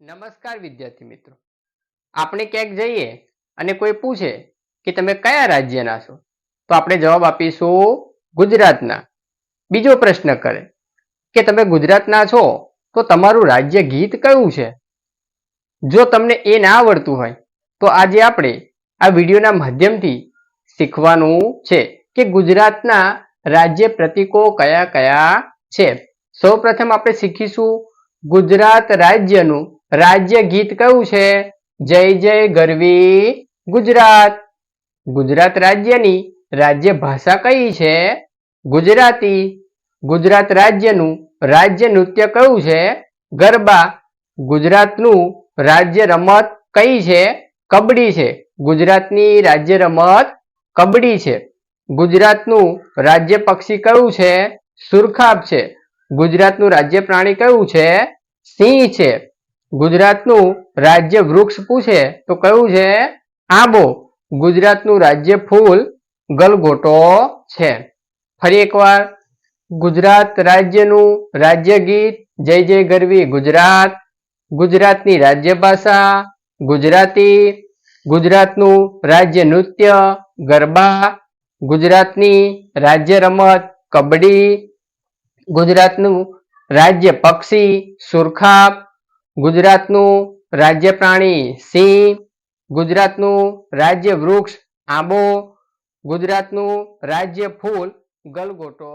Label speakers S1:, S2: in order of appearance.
S1: નમસ્કાર વિદ્યાર્થી મિત્રો. આપણે ક્યાંક જઈએ અને કોઈ પૂછે કે તમે કયા રાજ્યના છો, તો આપણે જવાબ આપીશું ગુજરાતના. બીજો પ્રશ્ન કરે કે તમે ગુજરાતના છો, તો તમારું રાજ્ય ગીત કયું છે? જો તમને એ ના આવડતું હોય, તો આજે આપણે આ વિડીયોના માધ્યમથી શીખવાનું છે કે ગુજરાતના રાજ્ય પ્રતીકો કયા કયા છે. સૌપ્રથમ આપણે શીખીશું ગુજરાત રાજ્યનું રાજ્ય ગીત કયું છે? જય જય ગરવી, ગુજરાત. ગુજરાત રાજ્યની રાજ્ય ભાષા કઈ છે? ગુજરાતી. ગુજરાત રાજ્યનું રાજ્ય નૃત્ય કયું છે? ગરબા. ગુજરાતનું રાજ્ય રમત કઈ છે? કબડ્ડી છે. ગુજરાતની રાજ્ય રમત કબડ્ડી છે. ગુજરાતનું રાજ્ય પક્ષી કયું છે? સુરખાબ છે. ગુજરાતનું રાજ્ય પ્રાણી કયું છે? સિંહ છે. ગુજરાતનું રાજ્ય વૃક્ષ પૂછે તો કયું છે? આંબો. ગુજરાતનું રાજ્ય ફૂલ ગલગોટો છે. ફરી એકવાર, ગુજરાત રાજ્યનું રાજ્ય ગીત જય જય ગરવી ગુજરાત. ગુજરાતની રાજ્ય ભાષા ગુજરાતી. ગુજરાતનું રાજ્ય નૃત્ય ગરબા. ગુજરાતની રાજ્ય રમત કબડ્ડી. ગુજરાતનું રાજ્ય પક્ષી સુરખાબ. ગુજરાતનું રાજ્ય પ્રાણી સિંહ ગુજરાતનું રાજ્ય વૃક્ષ આંબો ગુજરાતનું રાજ્ય ફૂલ ગલગોટો.